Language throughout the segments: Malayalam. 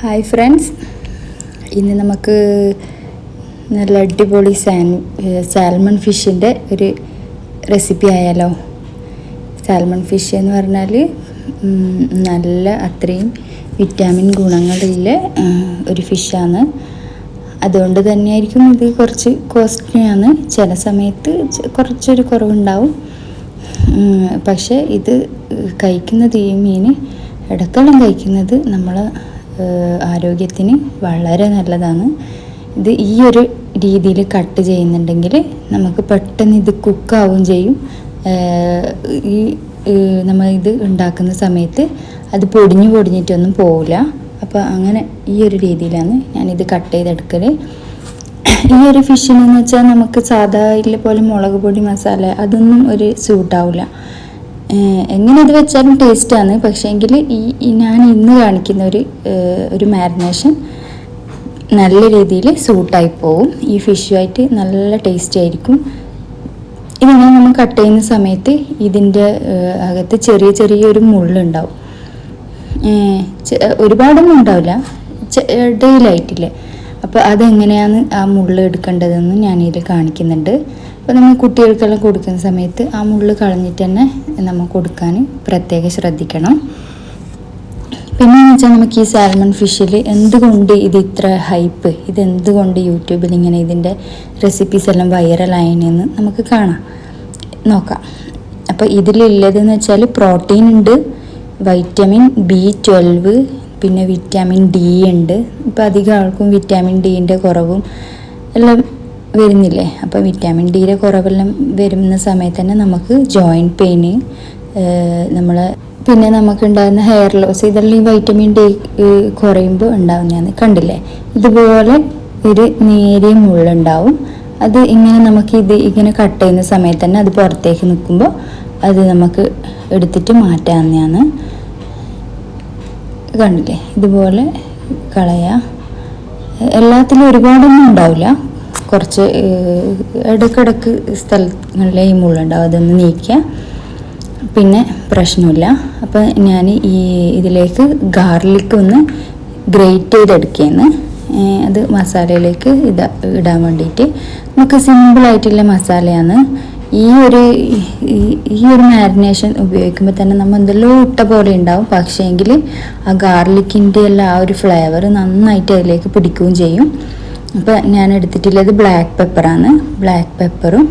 ഹായ് ഫ്രണ്ട്സ് ഇന്ന് നമുക്ക് നല്ല അടിപൊളി സാൻ സാൽമൺ ഫിഷിന്റെ ഒരു റെസിപ്പി ആയാലോ? സാൽമൺ ഫിഷ് എന്ന് പറഞ്ഞാൽ നല്ല അത്രയും വിറ്റാമിൻ ഗുണങ്ങളുള്ള ഒരു ഫിഷാണ് അതുകൊണ്ട് തന്നെയായിരിക്കും ഇത് കുറച്ച് കോസ്റ്റ്ലിയാണ് ചില സമയത്ത് കുറച്ചൊരു കുറവുണ്ടാവും. പക്ഷേ ഇത് കഴിക്കുന്നത് ഈ മീൻ ഇടത്തോളം കഴിക്കുന്നത് നമ്മളെ ഏഹ്, ആരോഗ്യത്തിന് വളരെ നല്ലതാണ്. ഇത് ഈ ഒരു രീതിയിൽ കട്ട് ചെയ്യുന്നുണ്ടെങ്കിൽ നമുക്ക് പെട്ടെന്ന് ഇത് കുക്കാവും ചെയ്യും. ഈ നമ്മൾ ഇത് ഉണ്ടാക്കുന്ന സമയത്ത് അത് പൊടിഞ്ഞു പൊടിഞ്ഞിട്ടൊന്നും പോവില്ല. അപ്പോൾ അങ്ങനെ ഈ ഒരു രീതിയിലാണ് ഞാനിത് കട്ട് ചെയ്തെടുക്കൽ ഈ ഒരു ഫിഷിനെന്ന് വെച്ചാൽ നമുക്ക് സാധാ ഇല്ല പോലെ മുളക് പൊടി മസാല അതൊന്നും ഒരു സൂട്ടാവില്ല എങ്ങനെ ഇത് വെച്ചാലും ടേസ്റ്റാണ് പക്ഷേങ്കിൽ ഈ ഞാൻ ഇന്ന് കാണിക്കുന്ന ഒരു ഒരു മാരിനേഷൻ നല്ല രീതിയിൽ സൂട്ടായി പോവും. ഈ ഫിഷുമായിട്ട് നല്ല ടേസ്റ്റ് ആയിരിക്കും. ഇതിങ്ങനെ നമ്മൾ കട്ട് ചെയ്യുന്ന സമയത്ത് ഇതിന്റെ അകത്ത് ചെറിയ ചെറിയൊരു മുള്ളുണ്ടാവും. ഒരുപാടൊന്നും ഉണ്ടാവില്ല. ഇടയിലായിട്ടില്ലേ അപ്പോൾ അതെങ്ങനെയാണ് ആ മുള്ള് എടുക്കേണ്ടതെന്ന് ഞാനിതിൽ കാണിക്കുന്നുണ്ട്. അപ്പോൾ നമ്മൾ കുട്ടികൾക്കെല്ലാം കൊടുക്കുന്ന സമയത്ത് ആ മുള്ള് കളഞ്ഞിട്ട് തന്നെ നമ്മൾ കൊടുക്കാൻ പ്രത്യേകം ശ്രദ്ധിക്കണം. പിന്നെ വെച്ചാൽ നമുക്ക് ഈ സാൽമൺ ഫിഷിൽ എന്തുകൊണ്ട് ഇത് ഇത്ര ഹൈപ്പ് ഇത് എന്തുകൊണ്ട് യൂട്യൂബിൽ ഇങ്ങനെ ഇതിന്റെ റെസിപ്പീസ് എല്ലാം വൈറലായെന്ന് നമുക്ക് കാണാം. നോക്കാം. അപ്പോൾ ഇതിലുള്ളതെന്ന് വെച്ചാൽ പ്രോട്ടീൻ ഉണ്ട് വൈറ്റമിൻ ബി ട്വൽവ് പിന്നെ വിറ്റാമിൻ ഡി ഉണ്ട്. ഇപ്പം അധികം ആൾക്കും വിറ്റാമിൻ ഡിന്റെ കുറവും എല്ലാം വരുന്നില്ലേ? അപ്പോൾ വിറ്റാമിൻ ഡിയുടെ കുറവെല്ലാം വരുന്ന സമയത്ത് തന്നെ നമുക്ക് ജോയിന്റ് പെയിന് നമ്മൾ പിന്നെ നമുക്കുണ്ടാകുന്ന ഹെയർ ലോസ് ഇതെല്ലാം ഈ വൈറ്റമിൻ ഡി കുറയുമ്പോൾ ഉണ്ടാവുന്നതാണ്. കണ്ടില്ലേ? ഇതുപോലെ ഒരു നേരിയ മുള്ളുണ്ടാവും. അത് ഇങ്ങനെ നമുക്ക് ഇത് ഇങ്ങനെ കട്ട് ചെയ്യുന്ന സമയത്ത് തന്നെ അത് പുറത്തേക്ക് നിൽക്കുമ്പോൾ അത് നമുക്ക് എടുത്തിട്ട് മാറ്റാവുന്നതാണ്. കണ്ടില്ലേ? ഇതുപോലെ കളയാ. എല്ലാത്തിലും ഒരുപാടൊന്നും ഉണ്ടാവില്ല. കുറച്ച് ഇടക്കിടക്ക് സ്ഥലങ്ങളിലെ ഈ മുള്ളുണ്ടാവും. അതൊന്ന് നീക്കുക. പിന്നെ പ്രശ്നമില്ല. അപ്പം ഞാൻ ഈ ഇതിലേക്ക് ഗാർലിക് ഒന്ന് ഗ്രേറ്റ് ചെയ്തെടുക്കുകയെന്ന് അത് മസാലയിലേക്ക് ഇതാ ഇടാൻ വേണ്ടിയിട്ട്. നമുക്ക് സിമ്പിളായിട്ടുള്ള മസാലയാണ്. ഈ ഒരു ഈ- ഒരു മാരിനേഷൻ ഉപയോഗിക്കുമ്പോൾ തന്നെ നമ്മൾ എന്തെല്ലോ ഇട്ട പോലെ ഉണ്ടാവും. പക്ഷേ പക്ഷേങ്കിൽ ആ ഗാർലിക്കിന്റെ എല്ലാം ആ ഒരു ഫ്ലേവർ നന്നായിട്ട് അതിലേക്ക് പിടിക്കുകയും ചെയ്യും. അപ്പോൾ ഞാൻ എടുത്തിട്ടുള്ളത് ബ്ലാക്ക് പെപ്പറാണ് ബ്ലാക്ക് പെപ്പറും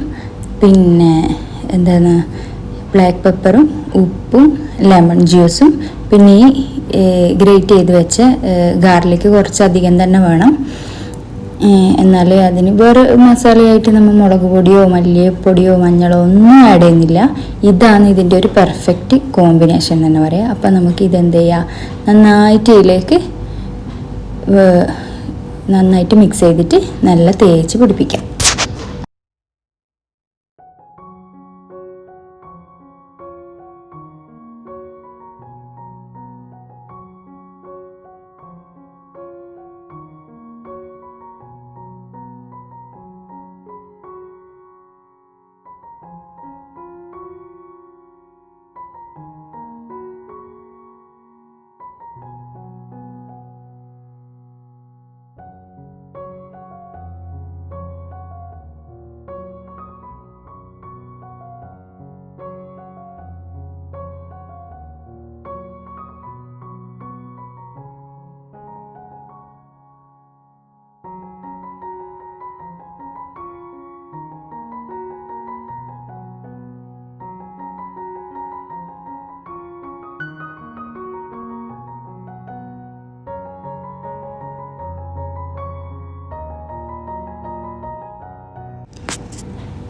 പിന്നെ എന്താണ്? ബ്ലാക്ക് പെപ്പറും ഉപ്പും ലെമൺ ജ്യൂസും പിന്നെ ഈ ഗ്രേറ്റ് ചെയ്ത് വെച്ച ഗാർലിക്ക് കുറച്ചധികം തന്നെ വേണം. ഏഹ് എന്നാലേ അതിന് വേറെ മസാലയായിട്ട് നമ്മൾ മുളക് പൊടിയോ മല്ലിപ്പൊടിയോ മഞ്ഞളോ ഒന്നും ആഡ് ചെയ്യുന്നില്ല. ഇതാണ് ഇതിന്റെ ഒരു പെർഫെക്റ്റ് കോമ്പിനേഷൻ തന്നെ പറയാം. അപ്പം നമുക്ക് ഇതെന്ത് ചെയ്യാം? നന്നായിട്ട് ഇതിലേക്ക് നന്നായിട്ട് മിക്സ് ചെയ്തിട്ട് നല്ല തേച്ച് പിടിപ്പിക്കാം.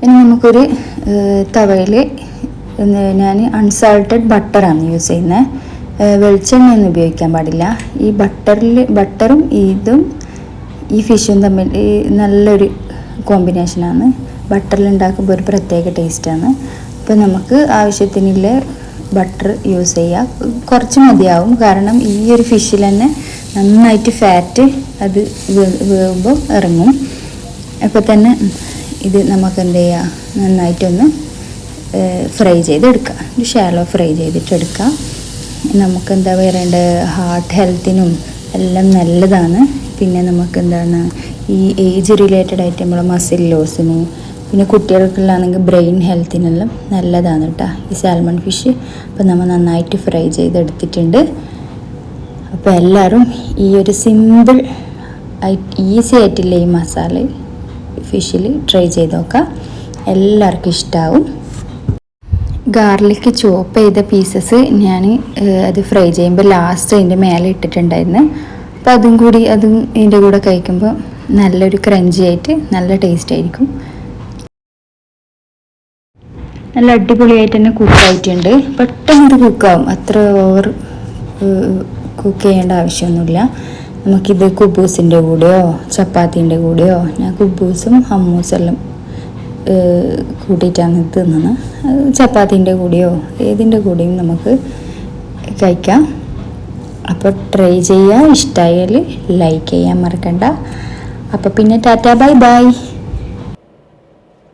ഇനി നമുക്കൊരു തവയിൽ ഞാൻ അൺസാൾട്ടഡ് ബട്ടറാണ് യൂസ് ചെയ്യുന്നത് വെളിച്ചെണ്ണയൊന്നും ഉപയോഗിക്കാൻ പാടില്ല. ഈ ബട്ടറിൽ ബട്ടറും ഇതും ഈ ഫിഷും തമ്മിൽ നല്ലൊരു കോമ്പിനേഷനാണ് ബട്ടറിൽ ഉണ്ടാക്കുമ്പോൾ ഒരു പ്രത്യേക ടേസ്റ്റാണ് അപ്പോൾ നമുക്ക് ആവശ്യത്തിനുള്ള ബട്ടർ യൂസ് ചെയ്യാം. കുറച്ച് മതിയാവും. കാരണം ഈ ഒരു ഫിഷിൽ തന്നെ നന്നായിട്ട് ഫാറ്റ് അത് വേകുമ്പോൾ ഇറങ്ങും. അപ്പോൾ തന്നെ ഇത് നമുക്ക് എന്ത് ചെയ്യാം? നന്നായിട്ടൊന്ന് ഫ്രൈ ചെയ്തെടുക്കാം. ഒരു ഷാലോ ഫ്രൈ ചെയ്തിട്ടെടുക്കാം. നമുക്ക് എന്താ പറയേണ്ടത്? ഹാർട്ട് ഹെൽത്തിനും എല്ലാം നല്ലതാണ്. പിന്നെ നമുക്ക് എന്താണ് ഈ ഏജ് റിലേറ്റഡ് ആയിട്ട് നമ്മളെ മസിൽ ലോസിന് പിന്നെ കുട്ടികൾക്കുള്ളാണെങ്കിൽ ബ്രെയിൻ ഹെൽത്തിനെല്ലാം നല്ലതാണ് കേട്ടോ. ഈ സാൽമൺ ഫിഷ് അപ്പോൾ നമ്മൾ നന്നായിട്ട് ഫ്രൈ ചെയ്തെടുത്തിട്ടുണ്ട്. അപ്പോൾ എല്ലാവരും ഈ ഒരു സിമ്പിൾ ഈസി ആയിട്ടില്ല ഈ മസാല ഫിഷിൽ ട്രൈ ചെയ്ത് നോക്കാം. എല്ലാവർക്കും ഇഷ്ടമാവും ഗാർലിക്ക് ചോപ്പ് ചെയ്ത പീസസ് ഞാൻ അത് ഫ്രൈ ചെയ്യുമ്പോൾ ലാസ്റ്റ് അതിന്റെ മേലെ ഇട്ടിട്ടുണ്ടായിരുന്നു. അപ്പോൾ അതും കൂടി അതും ഇതിന്റെ കൂടെ കഴിക്കുമ്പോൾ നല്ലൊരു ക്രഞ്ചി ആയിട്ട് നല്ല ടേസ്റ്റ് ആയിരിക്കും. നല്ല അടിപൊളിയായിട്ട് തന്നെ കുക്കായിട്ടുണ്ട് പെട്ടെന്ന് ഇത് കുക്കാവും അത്ര ഓവർ കുക്ക് ചെയ്യേണ്ട ആവശ്യമൊന്നുമില്ല. നമുക്കിത് കുബൂസിന്റെ കൂടെയോ ചപ്പാത്തിന്റെ കൂടെയോ ഞാൻ കുബൂസും ഹമ്മൂസും എല്ലാം ഏഹ് കൂട്ടിയിട്ടാണ് തിന്നുന്നത്. ചപ്പാത്തിന്റെ കൂടെയോ ഏതിന്റെ കൂടെയും നമുക്ക് കഴിക്കാം. അപ്പോൾ ട്രൈ ചെയ്യുക ഇഷ്ടമായാൽ ലൈക്ക് ചെയ്യാൻ മറക്കണ്ട. അപ്പോൾ പിന്നെ ടാറ്റ ബൈ ബൈ.